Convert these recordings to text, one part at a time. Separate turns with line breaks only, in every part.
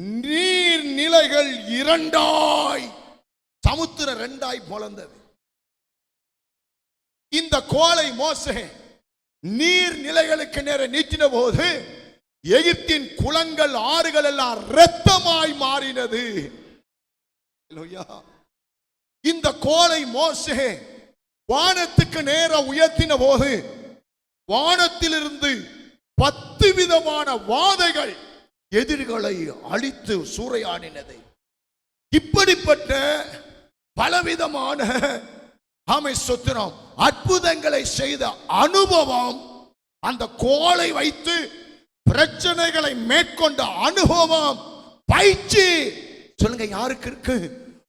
நீர் நிலைகள் இரண்டாய் சமுத்திரம் ரெண்டாய் பொளந்தது இந்த கோலை மோசே நீர் நிலைகளுக்கு நேர நீட்டின போது எகிப்தின் குளங்கள் ஆறுகள் எல்லாம் இரத்தமாய் மாறினது. இந்த கோலை மோசே வானத்துக்கு நேர உயர்த்தின போது வானத்திலிருந்து பத்து விதமான வாதைகள் எதிரிகளை அழித்து சூறையாடினது. இப்படிப்பட்ட பலவிதமான ஆமை சொத்திரம் அற்புதங்களை செய்த அனுபவம் அந்த கோலை வைத்து பிரச்சனைகளை மேற்கொண்ட அனுபவம் பயிற்சி. சொல்லுங்க யாருக்கு இருக்கு?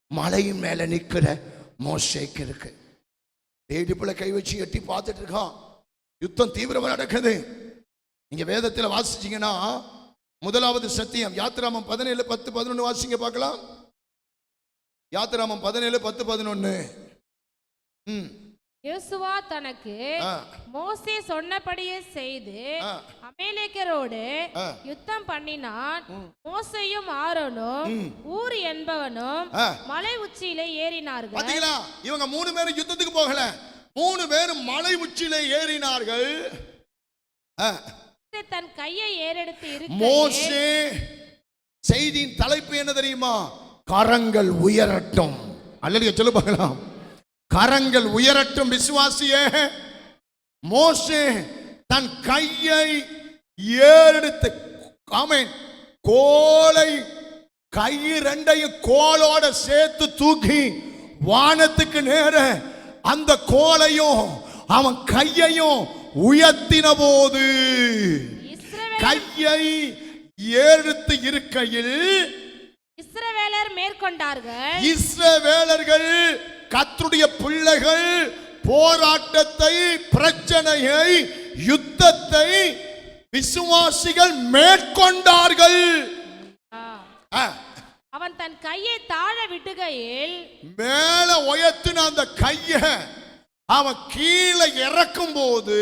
மலையின் மேல நிக்கிற மோசைக்கு இருக்கு. இடுப்புல கை வச்சு எட்டி பார்த்துட்டு இருக்கான். யுத்தம் தீவிரமா நடக்குது. நீங்க வேதத்தில் வாசிச்சீங்கன்னா முதலாவது சத்தியம். யாத்திராமம் பதினேழு பத்து பதினொன்னு வாசிங்க பார்க்கலாம். யாத்திராமம் பதினேழு பத்து பதினொன்னு. ம்.
யோசுவா தனக்கு. மோசே சொன்னபடியே செய்து. அமேலேக்கரோடு. யுத்தம் பண்ணினான். மோசையும் ஆரோனும் ஊர் என்பவனும். மலை உச்சியிலே ஏறினார்கள்.
பாத்தீங்களா? இவங்க மூணு பேரும் யுத்தத்துக்கு போகல. மூணு பேரும் மலை உச்சியில ஏறினார்கள்.
தன் கையை ஏறெடுத்து இருக்க
மோசே செய்தியின் தலைப்பு என்ன தெரியுமா? கரங்கள் உயரட்டும். அல்லது சொல்லு பார்க்கலாம். கரங்கள் உயரட்டும் விசுவாசியே. மோசே தன் கையை ஏறெடுத்து ஆமேன் கோலை கை ரெண்டையும் கோலோட சேர்த்து தூக்கி வானத்துக்கு நேர அந்த கோலையும் அவன் கையையும் உயர்த்தின போது கையை ஏறெடுத்து இருக்கையில்
இஸ்ரவேலர் மேற்கொண்டார்கள்.
இஸ்ரவேலர்கள் கர்த்தருடைய பிள்ளைகள் போராட்டத்தை பிரச்சனையை யுத்தத்தை விசுவாசிகள் மேற்கொண்டார்கள்.
அவன் தன் கையை தாழ விட்டுகையில்
மேல உயர்த்தின அந்த கைய அவன் கீழே இறக்கும் போது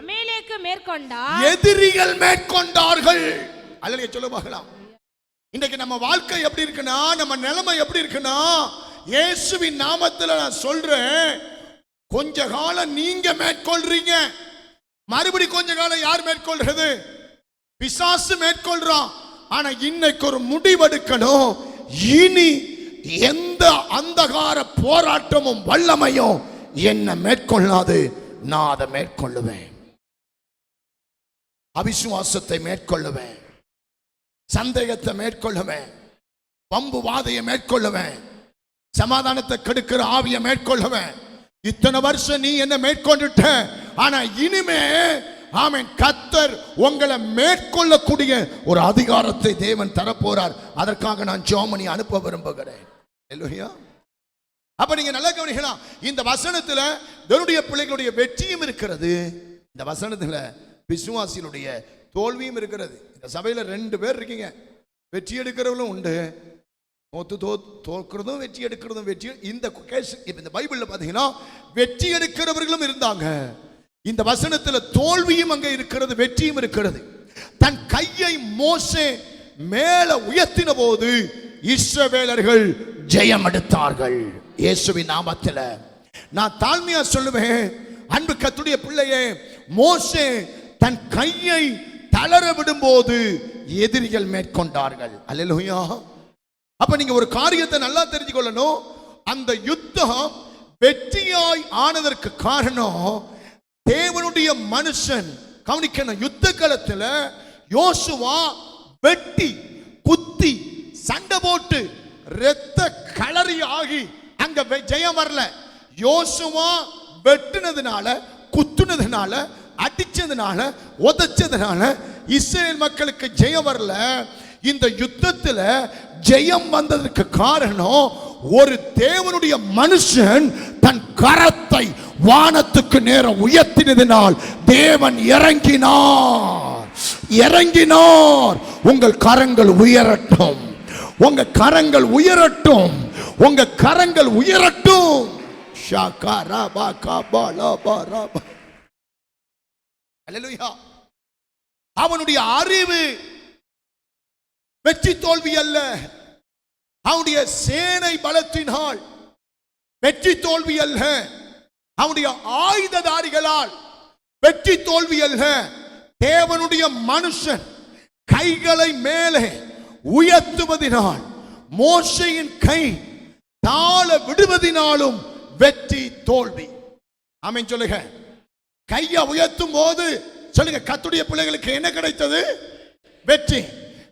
அமேலேக்கு மேற்கொண்டார்
எதிரிகள் மேற்கொண்டார்கள். அல்லையா சொல்ல பார்க்கலாம். இன்றைக்கு நம்ம வாழ்க்கை எப்படி இருக்குன்னா நம்ம நிலைமை எப்படி இருக்குன்னா இயேசுவின் நாமத்துல நான் சொல்றேன் கொஞ்ச காலம் நீங்க மேற்கொள்றீங்க. மறுபடி கொஞ்ச காலம் யார் மேற்கொள்றது? பிசாசு மேற்கொள்றான். ஆனா இன்னைக்கு ஒரு முடிவெடுக்கணும். இனி எந்த அந்தகார போராட்டமும் வல்லமையும் என்ன மேற்கொள்ளாது நான் அதை மேற்கொள்ளுவேன். அவிசுவாசத்தை மேற்கொள்ளுவேன். சந்தேகத்தை மேற்கொள்ளுவேன். பம்பு வாதையை மேற்கொள்ளுவேன். சமாதானத்தை கெடுக்கிற ஆவியை மேற்கொள்ளுவேன். இத்தனை வருஷம் நீ என்ன மேற்கொண்டுட்ட ஆனா இனிமே ஆமன் கத்தர் உங்களை மேற்கொள்ளக்கூடிய ஒரு அதிகாரத்தை தேவன் தரப்போறார். அதற்காக நான் ஜோமனி அனுப்ப விரும்புகிறேன். இல்லையா அப்ப நீங்க நல்லா கவனிக்கலாம் இந்த வசனத்துல தன்னுடைய பிள்ளைகளுடைய வெற்றியும் இருக்கிறது. இந்த வசனத்துல விசுவாசிகளுடைய தோல்வியும் இருக்கிறது. இந்த சபையில ரெண்டு பேர் இருக்கீங்க. வெற்றி எடுக்கிறவங்களும் உண்டு. தோத்து தோ தோற்கிறதும் வெற்றி எடுக்கிறதும் வெற்றி. இந்த கேஸ் இந்த பைபிளில் பார்த்தீங்கன்னா வெற்றி எடுக்கிறவர்களும் இருந்தாங்க. இந்த வசனத்தில் தோல்வியும் அங்கே இருக்கிறது வெற்றியும் இருக்கிறது. தன் கையை மோசே மேலே உயர்த்தின போது இஸ்ரவேலர்கள் ஜெயம் எடுத்தார்கள் இயேசுவின் நாமத்தில். நான் தாழ்மையா சொல்லுவேன். அன்பு கத்துடைய பிள்ளையே மோசே தன் கையை தளர விடும்போது எதிரிகள் மேற்கொண்டார்கள். அல்லேலூயா. அப்ப நீங்க ஒரு காரியத்தை நல்லா தெரிஞ்சுக்கொள்ளணும் அந்த யுத்தம் வெற்றியாய் ஆனதற்கு காரணம் தேவனுடைய மனுஷன். கவனிக்கணும் யுத்த காலத்துல யோசுவா வெட்டி குத்தி சண்டை போட்டு ரத்த களறி ஆகி அங்க ஜெயம் வரல. யோசுவா வெட்டுனதுனால குத்துனதுனால அடிச்சதுனால உதச்சதுனால இஸ்ரேல் மக்களுக்கு ஜெயம் வரல. இந்த யுத்தத்தில் ஜெயம் வந்ததற்கு காரணம் ஒரு தேவனுடைய மனுஷன் தன் கரத்தை வானத்துக்கு நேரம் உயர்த்தினதினால் தேவன் இறங்கினார். இறங்கினார். உங்கள் கரங்கள் உயரட்டும். உங்க கரங்கள் உயரட்டும். உங்க கரங்கள் உயரட்டும். ராபா அவனுடைய அறிவு வெற்றி தோல்வி அல்ல. அவனுடைய சேனை பலத்தினால் வெற்றி தோல்வி அல்ல. அவனுடைய ஆயுததாரிகளால் வெற்றி தோல்வி அல்ல. தேவனுடைய மனுஷன் கைகளை மேலே உயர்த்துவதினால் மோசையின் கை தாழ விடுவதினாலும் வெற்றி தோல்வி. அமைன் சொல்லுங்க. கையை உயர்த்தும் போது சொல்லுங்க கத்துடைய பிள்ளைகளுக்கு என்ன கிடைத்தது? வெற்றி.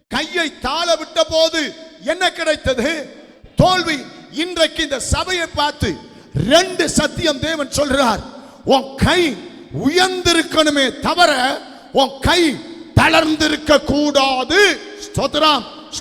கையை தாழ விட்ட போது என்ன கிடைத்தது? தோல்வி. இன்றைக்கு இந்த சபையை பார்த்து ரெண்டு சத்தியம் தேவன் சொல்றார். உன் கை உயர்ந்திருக்கணுமே தவிர உன் கை தளர்ந்திருக்க கூடாது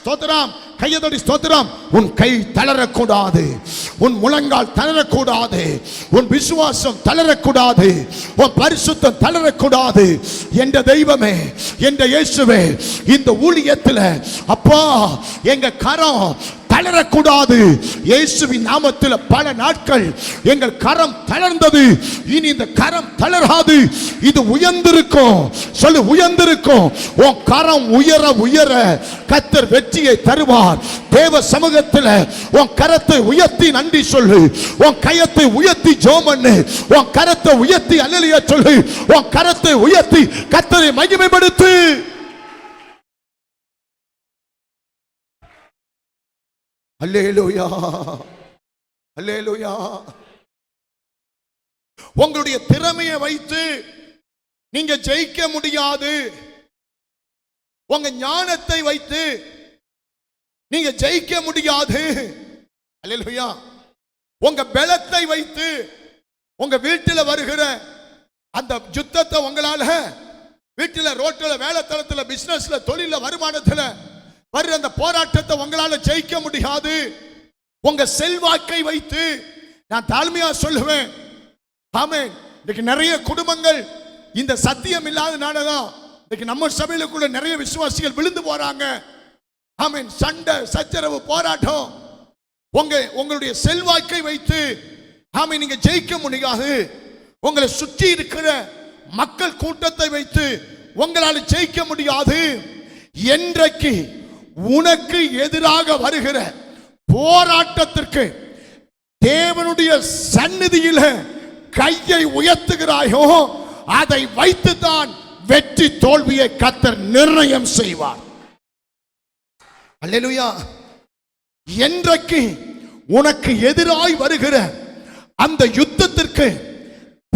ஸ்தோத்திரம். கையதடி ஸ்தோத்திரம். உன் கை தளரக்கூடாது. உன் முழங்கால் தளரக்கூடாது. உன் விசுவாசம் தளரக்கூடாது. உன் பரிசுத்தம் தளரக்கூடாது. என்ற தெய்வமே என்ற இயேசுவே இந்த ஊழியத்தில் அப்பா எங்க கரம் தளரக்கூடாது. இயேசுவின் நாமத்தில் பல நாட்கள் எங்கள் கரம் தளர்ந்தது. இனி இந்த கரம் தளராது. இது உயர்ந்திருக்கும். சொல்லு உயர்ந்திருக்கும். உன் கரம் உயர உயர கத்தர் வெற்றியை தருவார். தேவ சமூகத்தில் உன் கரத்தை உயர்த்தி நன்றி சொல்லு. உன் கயத்தை உயர்த்தி ஜோமண்ணு உன் கரத்தை உயர்த்தி அல்லலியா சொல்லு. உன் கரத்தை உயர்த்தி கத்தரை மகிமைப்படுத்து. அல்லேலூயா. அல்லேலூயா. உங்களுடைய திறமையை வைத்து நீங்க ஜெயிக்க முடியாது. உங்க ஞானத்தை வைத்து நீங்க ஜெயிக்க முடியாது. அல்லேலூயா. உங்க பலத்தை வைத்து உங்க வீட்டில் வருகிற அந்த யுத்தத்தை உங்களால வீட்டில் ரோட்டில் வேலை பிஸ்னஸில் பிசினஸ்ல தொழில வர்ற அந்த போராட்டத்தை உங்களால ஜெயிக்க முடியாது. உங்க செல்வாக்கை வைத்து நான் தாழ்மையா சொல்லுவேன். ஆமே இன்னைக்கு நிறைய குடும்பங்கள் இந்த சத்தியம் இல்லாதனால தான் இன்னைக்கு நம்ம சபையிலுக்குள்ள நிறைய விசுவாசிகள் விழுந்து போறாங்க. ஆமீன். சண்டை சச்சரவு போராட்டம். உங்க உங்களுடைய செல்வாக்கை வைத்து ஆமீன் நீங்க ஜெயிக்க முடியாது. உங்களை சுற்றி இருக்கிற மக்கள் கூட்டத்தை வைத்து உங்களால் ஜெயிக்க முடியாது. என்றைக்கு உனக்கு எதிராக வருகிற போராட்டத்திற்கு தேவனுடைய சந்நிதியில கையை உயர்த்துகிறாயோ அதை வைத்துதான் வெற்றி தோல்வியை கத்தர் நிர்ணயம் செய்வார். அல்லேலூயா. என்றைக்கு உனக்கு எதிராய் வருகிற அந்த யுத்தத்திற்கு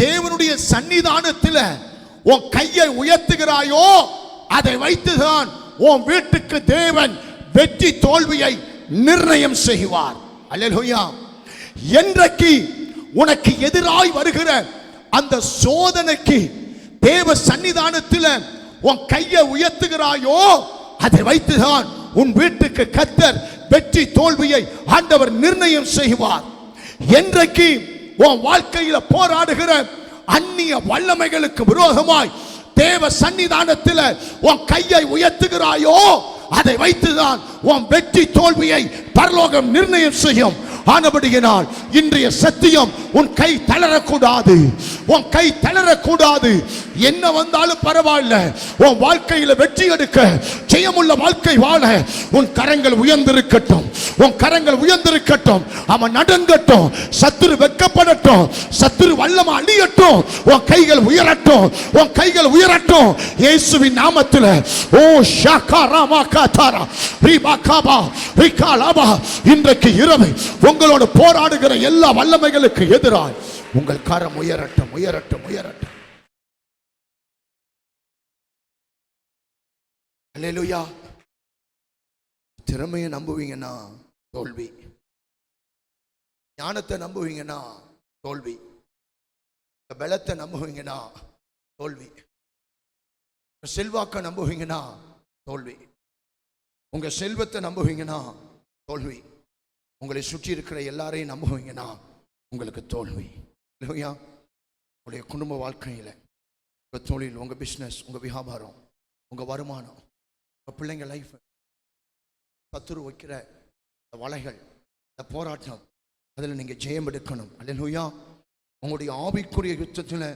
தேவனுடைய சன்னிதானத்தில் உன் கையை உயர்த்துகிறாயோ அதை வைத்துதான் உன் வீட்டுக்கு தேவன் வெற்றி தோல்வியை நிர்ணயம் செய்வார். அல்லேலூயா என்றைக்கு உனக்கு எதிராய் வருகிற அந்த சோதனைக்கு தேவ சன்னிதானத்தில் உன் கையை உயர்த்துகிறாயோ அதை வைத்துதான் உன் வீட்டுக்கு கத்தர் வெற்றி தோல்வியை ஆண்டவர் நிர்ணயம் செய்வார். என்றைக்கு உன் வாழ்க்கையில போராடுகிற அந்நிய வல்லமைகளுக்கு விரோதமாய் தேவ சன்னிதானத்தில் உன் கையை உயர்த்துகிறாயோ அதை வைத்துதான் உன் வெற்றி தோல்வியை பரலோகம் நிர்ணயம் செய்யும். ஆனபடியினால் இன்றைய சத்தியம் உன் கை தளரக்கூடாது. உன் கை தளரக்கூடாது. என்ன வந்தாலும் பரவாயில்ல. உன் வாழ்க்கையில வெற்றி எடுக்க ஜெயமுள்ள வாழ்க்கை வாழ உன் கரங்கள் உயர்ந்திருக்கட்டும். உன் கரங்கள் உயர்ந்திருக்கட்டும். அவன் நடுங்கட்டும். சத்துரு வெட்கப்படட்டும். சத்துரு வல்லம அழியட்டும். உன் கைகள் உயரட்டும். உன் கைகள் உயரட்டும். இயேசுவின் நாமத்தில் ஓ ஷாகா ராமா காதாரா ரீபா காபா ரிகா லாபா இன்றைக்கு இரவு உங்களோடு போராடுகிற எல்லா வல்லமைகளுக்கு எதிராய் உங்கள் கரம் உயரட்டும் உயரட்டும் உயரட்டும். அல்லேலூயா திறமையை நம்புவீங்கன்னா தோல்வி. ஞானத்தை நம்புவீங்கன்னா தோல்வி. பலத்தை நம்புவீங்கன்னா தோல்வி. செல்வாக்க நம்புவீங்கன்னா தோல்வி. உங்க செல்வத்தை நம்புவீங்கன்னா தோல்வி. உங்களை சுற்றி இருக்கிற எல்லாரையும் நம்புவீங்கன்னா உங்களுக்கு தோல்வி. இல்லையா? உங்களுடைய குடும்ப வாழ்க்கையில் உங்கள் தொழில் உங்கள் பிஸ்னஸ் உங்கள் வியாபாரம் உங்கள் வருமானம் உங்கள் பிள்ளைங்க லைஃப் சத்துரு வைக்கிற இந்த வலைகள் இந்த போராட்டம் அதில் நீங்கள் ஜெயம் எடுக்கணும். அல்லையா உங்களுடைய ஆவிக்குரிய யுத்தத்தில்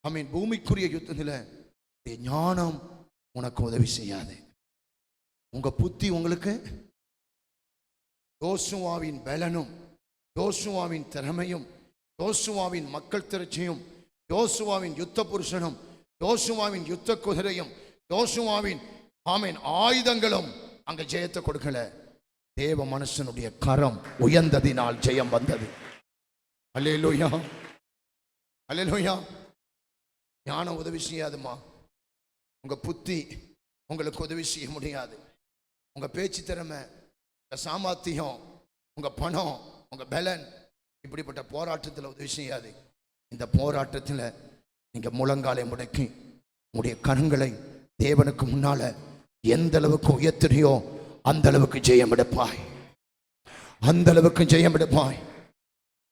ஐ மீன் பூமிக்குரிய யுத்தத்தில் ஞானம் உனக்கு உதவி செய்யாது. உங்கள் புத்தி உங்களுக்கு யோசுவாவின் பலனும் யோசுவாவின் திறமையும் யோசுவாவின் மக்கள் திரட்சியும் யோசுவாவின் யுத்த புருஷனும் யோசுவாவின் யுத்த குதிரையும் யோசுவாவின் ஆமீன் ஆயுதங்களும் அங்கே ஜெயத்தை கொடுக்கல. தேவ மனுஷனுடைய கரம் உயர்ந்ததினால் ஜெயம் வந்தது. அல்லேலூயா. அல்லேலூயா. ஞானம் உதவி செய்யாதுமா உங்கள் புத்தி உங்களுக்கு உதவி செய்ய முடியாது. உங்கள் பேச்சு திறமை உங்கள் சாமர்த்தியம் உங்கள் பணம் உங்கள் பலன் இப்படிப்பட்ட போராட்டத்தில் உதவி செய்யாது. இந்த போராட்டத்தில் நீங்கள் முழங்காலை முடக்கி உங்களுடைய கரங்களை தேவனுக்கு முன்னால் எந்த அளவுக்கு உயர்த்துறியோ அந்த அளவுக்கு ஜெயம் எடுப்பாய். அந்த அளவுக்கு ஜெயம் எடுப்பாய்.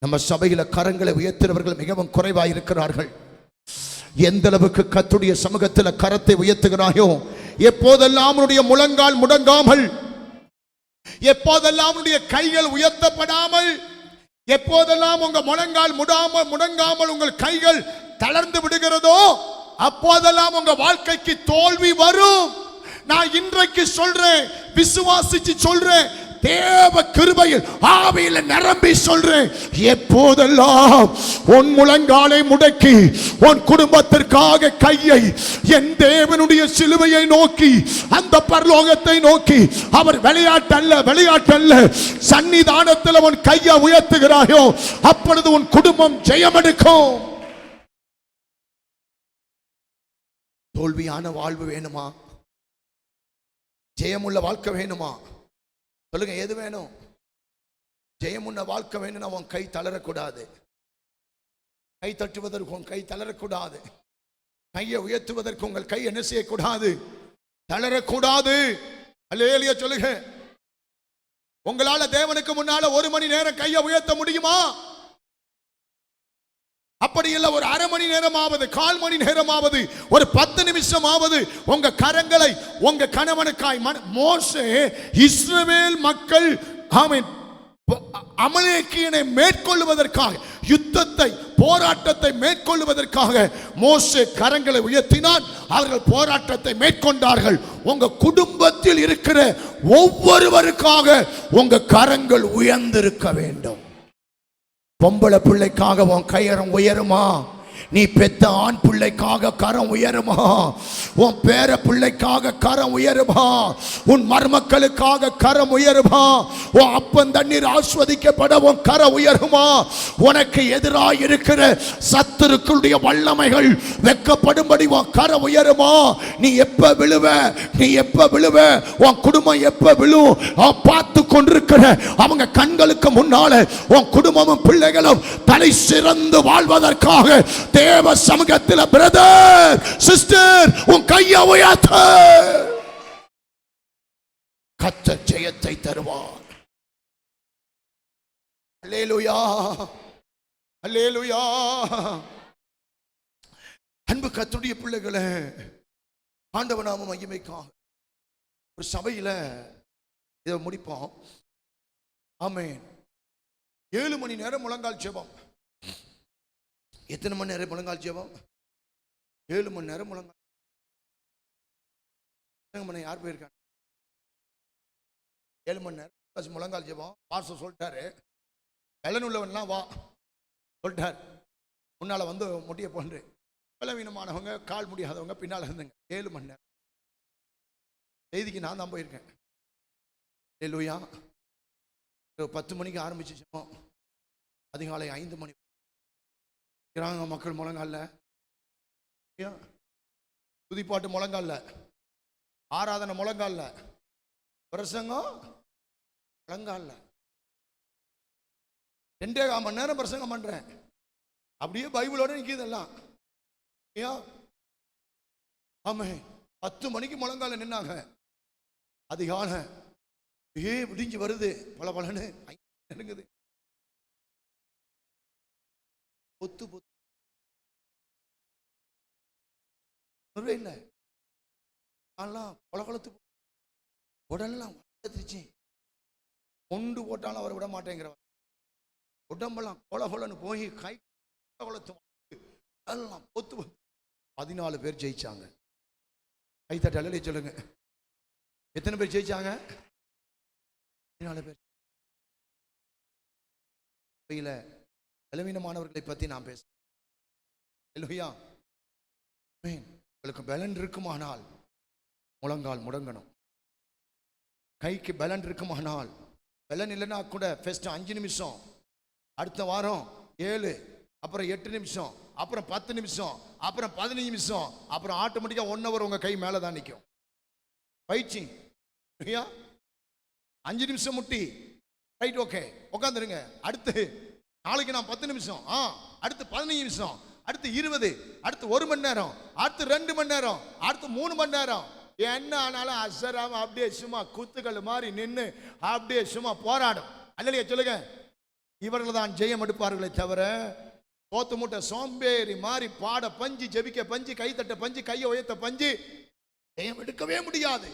நம்ம சபையில் கரங்களை உயர்த்துறவர்கள் மிகவும் குறைவாக இருக்கிறார்கள். எந்த அளவுக்கு கத்துடைய சமூகத்தில் கரத்தை உயர்த்துகிறாயோ எப்போதெல்லாம் அவனுடைய முழங்கால் முடங்காமல் எப்போதெல்லாம் உன்னுடைய கைகள் உயர்த்தப்படாமல் எப்போதெல்லாம் உங்க முழங்கால் முடாமல் முடங்காமல் உங்கள் கைகள் தளர்ந்து விடுகிறதோ அப்போதெல்லாம் உங்க வாழ்க்கைக்கு தோல்வி வரும். நான் இன்றைக்கு சொல்றேன் விசுவாசிச்சு சொல்றேன் தேவ கிருபையில் ஆவியில நிரம்பி சொல்றேன் எப்போதெல்லாம் உன் முழங்காலை முடக்கி உன் குடும்பத்திற்காக கையை என் தேவனுடைய சிலுவையை நோக்கி அந்த பரலோகத்தை நோக்கி அவர் விளையாட்டல்ல விளையாட்டல்ல சன்னிதானத்தில் உன் கையை உயர்த்துகிறாயோ அப்பொழுது உன் குடும்பம் ஜெயமெடுக்கும். தோல்வியான வாழ்வு வேணுமா? ஜெயமுள்ள வாழ்க்கை வேணுமா? சொல்லுங்க எது வேணும்? ஜெயமுன்ன வாழ்க்கை வேணும்னா உன் கை தளரக்கூடாது. கை தட்டுவதற்கு உன் கை தளரக்கூடாது. கையை உயர்த்துவதற்கு உங்கள் கை என்ன செய்யக்கூடாது? தளரக்கூடாது. அல்லேலிய சொல்லுங்க. உங்களால தேவனுக்கு முன்னால ஒரு மணி நேரம் கையை உயர்த்த முடியுமா? அப்படி இல்லை ஒரு அரை மணி நேரமாவது கால் மணி நேரமாவது ஒரு பத்து நிமிஷமாவது உங்க கரங்களை உங்க கணவனுக்காய் மோசே இஸ்ரவேல் மக்கள் ஆமென் அமலேக்கியனை மேற்கொள்வதற்காக யுத்தத்தை போராட்டத்தை மேற்கொள்வதற்காக மோசே கரங்களை உயர்த்தினான் அவர்கள் போராட்டத்தை மேற்கொண்டார்கள். உங்க குடும்பத்தில் இருக்கிற ஒவ்வொருவருக்காக உங்க கரங்கள் உயர்ந்திருக்க வேண்டும். பொம்பளை பிள்ளைக்காக உன் கயரம் உயருமா? நீ பெத்த ஆண் பிள்ளைக்காக கரம் உயருமா? உன் பேர பிள்ளைக்காக கரம் உயருமா? உன் மருமக்களுக்காக கரம் உயருமா? உன் அப்பன் தண்ணீர் ஆஸ்வதிக்கப்பட உன் கரம் உயருமா? உனக்கு எதிராக இருக்கிற சத்துருக்களுடைய வல்லமைகள் வெக்கப்படும்படி உன் கரம் உயருமா? நீ எப்ப விழுவ? நீ எப்ப விழுவ? உன் குடும்பம் எப்ப விழும்? பார்த்து கொண்டிருக்கிற அவங்க கண்களுக்கு முன்னால உன் குடும்பமும் பிள்ளைகளும் தலை சிறந்து வாழ்வதற்காக தேவ சமூகத்தில் பிரதர் சிஸ்டர் உன் கையை உயர்த்த. கத்த ஜெயத்தை தருவார். அல்லேலுயா அல்லேலுயா. அன்பு கத்துடைய பிள்ளைகளை ஆண்டவ நாம மகிமைக்காக ஒரு சபையில இதை முடிப்போம். ஆமென். ஏழு மணி நேரம் முழங்கால் ஜெபம். எத்தனை மணி நேரம் முழங்கால் ஜெபம்? ஏழு மணி நேரம் முழங்கால். மணி யார் போயிருக்காங்க? ஏழு மணி நேரம் முழங்கால் ஜெபம். பாச சொல்லிட்டாரு. கலன் உள்ளவன்லாம் வா. சொல்லிட்டார். முன்னால் வந்து முட்டியை போன்று. பலவீனமானவங்க கால் முடியாதவங்க பின்னால் இருந்துங்க. ஏழு மணி நேரம். செய்திக்கு நான் தான் போயிருக்கேன். லூயா பத்து மணிக்கு ஆரம்பிச்சு ஜெபம். அதிகாலை ஐந்து மணி கிராம மக்கள் முழங்கால துதிப்பாட்டு முழங்கால ஆராதனை முழங்கால பிரசங்கம் முழங்கால ரெண்டே கால் மணி நேரம் பிரசங்கம் பண்ணுறேன் அப்படியே பைபிளோட நிற்கிதெல்லாம் ஏன் ஆமே பத்து மணிக்கு முழங்கால நின்னாங்க. அதிகால ஏ முடிஞ்சு வருது. பல பலன்னு நெருங்குது. பொத்து பொத்து உணர்வே இல்லை. நான்லாம் கொலகொலத்து உடல்லாம் வளர்த்துருச்சு கொண்டு போட்டாலும் அவரை விட மாட்டேங்கிறவர். உடம்பெல்லாம் கொல கொலன்னு போய் கை கொலத்து எல்லாம் பொத்து பதினாலு பேர் ஜெயிச்சாங்க. கை தட்டாலே சொல்லுங்க. எத்தனை பேர் ஜெயிச்சாங்க? பதினாலு பேர். பலவீனமானவர்களை பற்றி நான் பேசுறேன் இல்லையா உங்களுக்கு பலன் இருக்குமானால் முழங்கால் முடங்கணும். கைக்கு பலன் இருக்குமானால் பலன் இல்லைன்னா கூட ஃபஸ்ட்டு அஞ்சு நிமிஷம் அடுத்த வாரம் ஏழு அப்புறம் எட்டு நிமிஷம் அப்புறம் பத்து நிமிஷம் அப்புறம் பதினஞ்சு நிமிஷம் அப்புறம் ஆட்டோமேட்டிக்காக ஒன் ஹவர் உங்கள் கை மேலே தான் நிற்கும் பயிற்சி. ஐயா அஞ்சு நிமிஷம் முட்டி. ரைட் ஓகே உட்காந்துருங்க அடுத்து நாளைக்கு நான் பத்து நிமிஷம். ஆ அடுத்து பதினஞ்சு நிமிஷம். அடுத்து இருபது. அடுத்து ஒரு மணி நேரம். அடுத்து ரெண்டு மணி நேரம். அடுத்து மூணு மணி நேரம். என்ன ஆனாலும் அசராம அப்படியே சும்மா குத்துக்கள் மாதிரி நின்று அப்படியே சும்மா போராடும். அல்லையா சொல்லுங்க? இவர்கள் தான் ஜெயம் எடுப்பார்களே தவிர கோத்து மூட்டை சோம்பேறி மாதிரி பாட பஞ்சு ஜெபிக்க பஞ்சு கைத்தட்ட பஞ்சு கையை உயர்த்த பஞ்சு ஜெயம் எடுக்கவே முடியாது.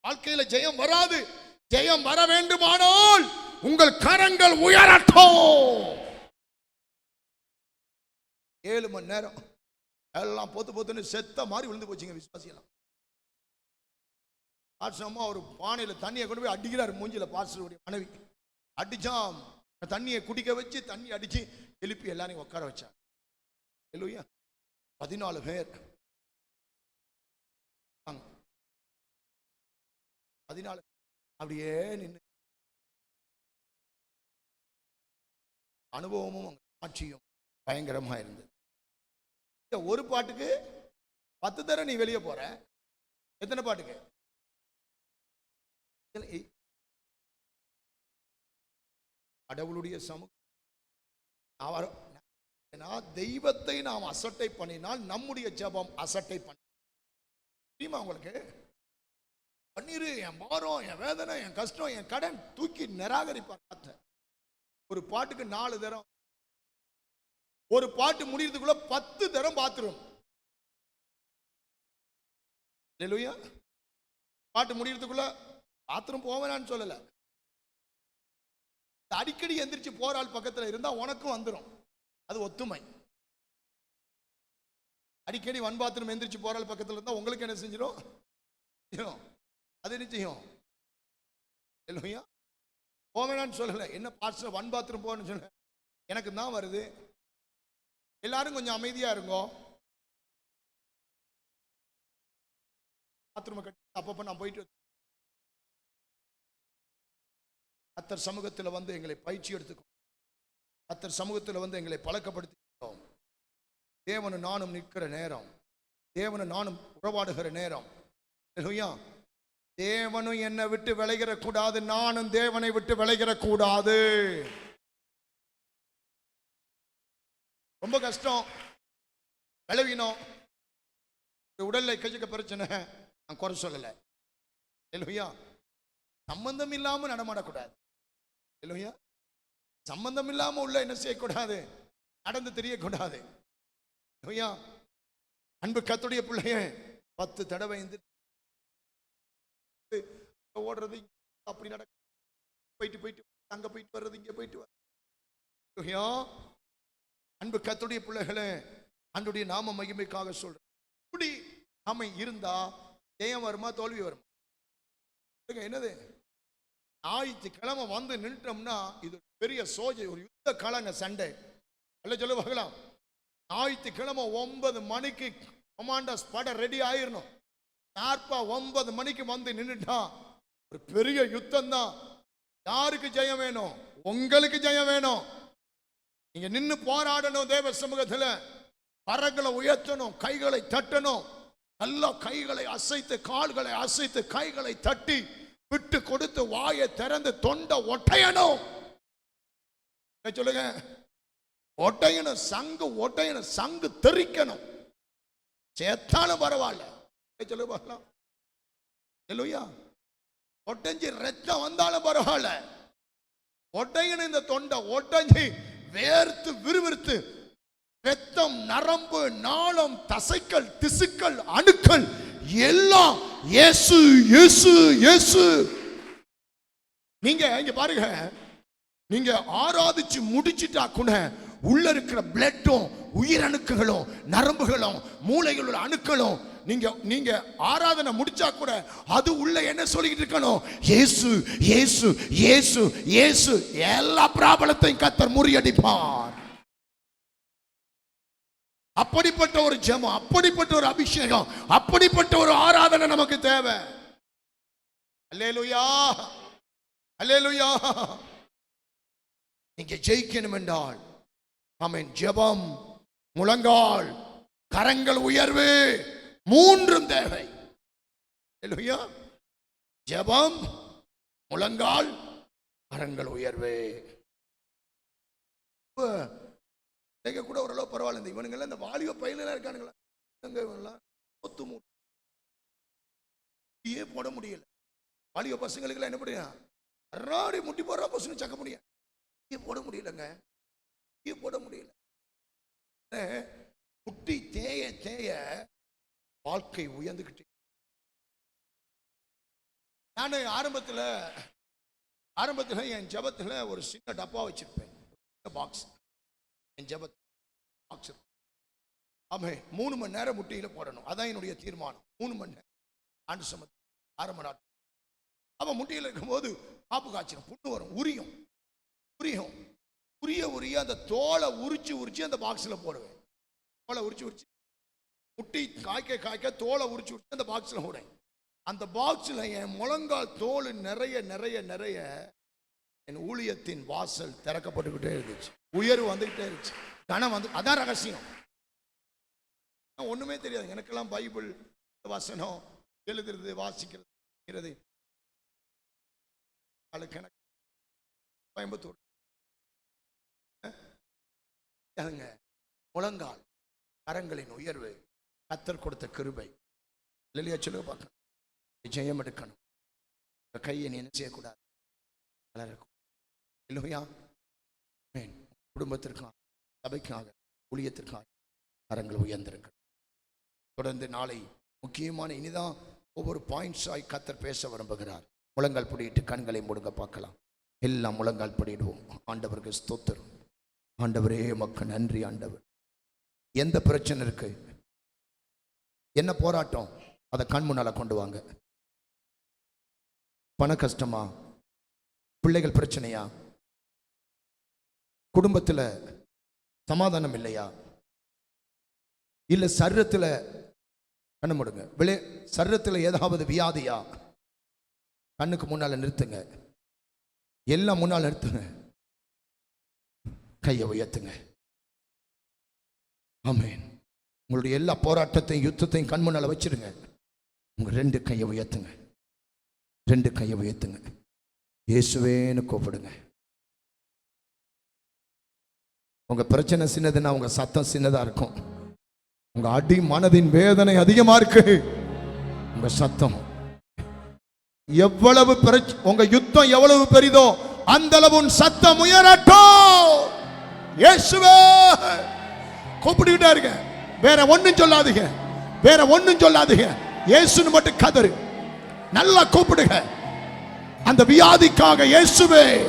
வாழ்க்கையில் ஜெயம் வராது. ஜெயம் வர வேண்டுமானால் உங்கள் கரங்கள் உயரட்டும். ஏழு மணி நேரம். எல்லாம் பொத்து பொத்துன்னு செத்த மாதிரி விழுந்து போச்சுங்க விசுவாசியெல்லாம் பாட்சமா ஒரு பானையில் தண்ணியை கொண்டு போய் அடிக்கிறார் மூஞ்சில பாட்சருடைய மனைவி. அடிச்சான் தண்ணியை குடிக்க வச்சு தண்ணி அடிச்சு எழுப்பி எல்லாரையும் உட்கார வச்சான் எழுவியா பதினாலு பேர். பதினாலு. அப்படியே நின்று அனுபவமும் ஆட்சியும் பயங்கரமா இருந்தது. இந்த ஒரு பாட்டுக்கு பத்து தடவை நீ வெளியே போற. எத்தனை பாட்டுக்கு? கடவுளுடைய சமூக அவர் ஏன்னா தெய்வத்தை நாம் அசட்டை பண்ணினால் நம்முடைய ஜபம் அசட்டை பண்ண தெரியுமா உங்களுக்கு? பன்னீரு என் பாரம் என் வேதனை என் கஷ்டம் என் கடன் தூக்கி நிராகரிப்பார் கர்த்தர். ஒரு பாட்டுக்கு நாலு தரம். ஒரு பாட்டு முடியறதுக்குள்ள பத்து தரம் பாத்துரும் இல்லையா பாட்டு முடியறதுக்குள்ள பாத்ரூம் போவேனான்னு சொல்லல. அடிக்கடி எந்திரிச்சு போற ஆள் பக்கத்துல இருந்தா உனக்கும் வந்துடும் அது ஒத்துமை. அடிக்கடி வன் பாத்ரூம் எந்திரிச்சு போற ஆள் பக்கத்துல இருந்தா உங்களுக்கு என்ன செஞ்சிடும் அது என்ன செய்யும்? இல்லையா போவேணான்னு சொல்லலை. என்ன பாஸ்டர் வன் பாத்ரூம் போகணும்னு சொல்ல எனக்கு தான் வருது. எல்லாரும் கொஞ்சம் அமைதியாக இருங்கோ. பாத்ரூமை கட்டி அப்பப்போ நான் போயிட்டு அத்தர் சமூகத்தில் வந்து எங்களை பயிற்சி எடுத்துக்கோ. அத்தர் சமூகத்தில் வந்து எங்களை பழக்கப்படுத்திக்கிறோம் தேவனு நானும் நிற்கிற நேரம். தேவனு நானும் உறவாடுகிற நேரம். ஹalleluya. தேவனும் என்னை விட்டு விளைகிற கூடாது நானும் தேவனை விட்டு விளைகிற கூடாது ரொம்ப கஷ்டம். விளைவினோம் உடல்ல கஜக்க பிரச்சனை. நான் குறை சொல்லலை. இல்லையா சம்பந்தம் இல்லாம நடமாடக்கூடாது. இல்லையா சம்பந்தம் இல்லாம உள்ள என்ன செய்யக்கூடாது? நடந்து தெரியக்கூடாது. இல்லையா அன்பு கத்துடைய பிள்ளைய பத்து தடவை இருந்து ஓடுறது அப்படி நடக்க போயிட்டு போயிட்டு அங்கே போயிட்டு வர்றது இங்கே போயிட்டு வர்றது. அன்பு கத்துடைய பிள்ளைகளே அன்றுடைய நாம மகிமைக்காக சொல்றேன். இப்படி நாம இருந்தா ஜெயம் வருமா தோல்வி வருமா? சொல்லுங்க, என்னது? ஞாயிற்றுக்கிழமை வந்து நின்றுட்டோம்னா இது பெரிய சோஜை ஒரு யுத்த காலங்க சண்டை. அல்ல சொல்ல பார்க்கலாம். ஞாயிற்றுக்கிழமை ஒன்பது மணிக்கு கமாண்டர்ஸ் படம் ரெடி ஆயிடணும் ஷார்ப்பா ஒன்பது மணிக்கு வந்து நின்றுட்டான் ஒரு பெரிய யுத்தம் தான் யாருக்கு ஜெயம் வேணும்? உங்களுக்கு ஜெயம் வேணும். நீங்க நின்று போராடணும் தேவ சமூகத்துல. பறகளை உயர்த்தணும் கைகளை தட்டணும். நல்லா கைகளை அசைத்து கால்களை அசைத்து கைகளை தட்டி விட்டு கொடுத்து வாயை திறந்து தொண்டை ஒட்டையணும். சொல்லுங்க? ஒட்டையணும் சங்கு ஒட்டையணும் சங்கு தெறிக்கணும். சேத்தாலும் பரவாயில்ல. சொல்லு பார்க்கலாம் இல்லையா ஒட்டஞ்சி ரத்தம் வந்தாலும் பரவாயில்ல. ஒட்டையணும் இந்த தொண்டை ஒட்டஞ்சி வேர்த்து விறுவிறுத்து ரத்தம் நரம்பு நாளம் தசைக்கள் திசுக்கள் அணுக்கள் எல்லாம் இயேசு இயேசு இயேசு. நீங்க இங்க பாருங்க. நீங்க ஆராதிச்சு முடிச்சிட்டா கூட உள்ள இருக்கிற பிளட்டும் உயிரணுக்களும் நரம்புகளும் மூளைகளோட அணுக்களும் நீங்க நீங்க ஆராதனை முடிச்சா கூட அது உள்ள என்ன சொல்லிக்கிட்டு இருக்கணும்? இயேசு இயேசு இயேசு இயேசு எல்லா பிராபலத்தையும் கத்தர் முறியடிப்பார். அப்படிப்பட்ட ஒரு ஜெபம் அப்படிப்பட்ட ஒரு அபிஷேகம் அப்படிப்பட்ட ஒரு ஆராதனை நமக்கு தேவை. அல்லேலுயா அல்லேலுயா. நீங்க ஜெயிக்கணும் என்றால் ஆமென் ஜெபம் முழங்கால் கரங்கள் உயர்வு மூன்றும் தேவை. ஜபம் ஜெபம் முழங்கால் கரங்கள் உயர்வு. இப்ப இன்னைக்கு கூட ஓரளவு பரவாயில்ல இந்த இவனுங்கெல்லாம் இந்த வாலிப பையனெல்லாம் இருக்கானுங்களா? இவங்க இவங்கெல்லாம்? ஒத்து மூட்டியே போட முடியல. வாலிப பசங்களுக்கெல்லாம் என்ன பண்ணுறான் அறாடி முட்டி போடுறா பசங்க சக்க முடியும் டீயே போட முடியலங்க. டீயே போட முடியல. அஹ், முட்டி தேய தேய வாழ்க்கை உயர்ந்துக்கிட்டு நான் ஆரம்பத்தில் ஆரம்பத்தில் என் ஜெபத்தில் ஒரு சின்ன டப்பா வச்சுருப்பேன். பாக்ஸ் என் ஜபத் பாக்ஸ் ஆமே மூணு மணி நேரம் முட்டியில் போடணும். அதான் என்னுடைய தீர்மானம். மூணு மணி நேரம். ஆண்டு சமத்து ஆரம்ப நாள். அவன் முட்டியில் இருக்கும்போது காப்பு காய்ச்சிடும் புண்ணு வரும். உரியும். உரியும். உரிய உரிய அந்த தோலை உரிச்சு உரிச்சு அந்த பாக்ஸில் போடுவேன். தோலை உரிச்சு உரிச்சு. முட்டி காய்க்க காய்க்க தோலை உரிச்சு விட்டு அந்த பாக்ஸில் விடேன் அந்த பாக்ஸில் என் முழங்கால் தோல் நிறைய நிறைய நிறைய என் ஊழியத்தின் வாசல் திறக்கப்பட்டுக்கிட்டே இருந்துச்சு. உயர்வு வந்துக்கிட்டே இருந்துச்சு. கனம் வந்து அதான் ரகசியம். ஒன்றுமே தெரியாது. எனக்கெல்லாம் பைபிள் வசனம் எழுதுறது வாசிக்கிறது அதுக்கு எனக்கு கோயம்புத்தூர். முழங்கால் கரங்களின் உயர்வு. கத்தர் கொடுத்த கிருபை. இல்லையா சொல்லுங்க பார்க்கணும். ஜெயம் எடுக்கணும். கையை நீ என்ன செய்யக்கூடாது? வளரக்கும் இல்லையா குடும்பத்திற்காக சபைக்காக ஊழியத்திற்காக கரங்கள் உயர்ந்திருக்கணும் தொடர்ந்து நாளை முக்கியமான இனிதான் ஒவ்வொரு பாயிண்ட்ஸாய் கத்தர் பேச விரும்புகிறார். முழங்கால் பிடிட்டு கண்களை முடுங்க பார்க்கலாம். எல்லாம் முழங்கால் பிடிடுவோம் ஆண்டவருக்கு ஸ்தோத்திரம். ஆண்டவரே மக்கள் நன்றி ஆண்டவர். எந்த பிரச்சனை இருக்கு? என்ன போராட்டம்? அதை கண் முன்னால கொண்டு வாங்க. பண கஷ்டமா? பிள்ளைகள் பிரச்சனையா? குடும்பத்தில் சமாதானம் இல்லையா? இல்ல சர்றத்தில் கண்ணு முடுங்க. விளை சர்றத்தில் ஏதாவது வியாதியா? கண்ணுக்கு முன்னால நிறுத்துங்க. எல்லாம் முன்னால நிறுத்துங்க. கையை உயர்த்துங்க. ஆமென். உங்களுடைய எல்லா போராட்டத்தையும் யுத்தத்தையும் கண் முன்னால வச்சிருங்க. உங்க ரெண்டு கையை உயர்த்துங்க. ரெண்டு கையை உயர்த்துங்க. இயேசுவேன்னு கூப்பிடுங்க. உங்க பிரச்சனை சின்னதுன்னா உங்க சத்தம் சின்னதா இருக்கும். உங்க அடி மனதின் வேதனை அதிகமா இருக்கு. உங்க சத்தம். எவ்வளவு உங்க யுத்தம் எவ்வளவு பெரிதோ அந்த அளவு உன் சத்தம் உயரட்டும். இயேசுவே! கூப்பிட்டுக்கிட்டே வேற ஒன்றும் சொல்லாதீங்க. வேற ஒன்றும் சொல்லாதீங்க. இயேசுன்னு மட்டும் கதறு. நல்லா கூப்பிடுங்க. அந்த வியாதிக்காக இயேசுவே.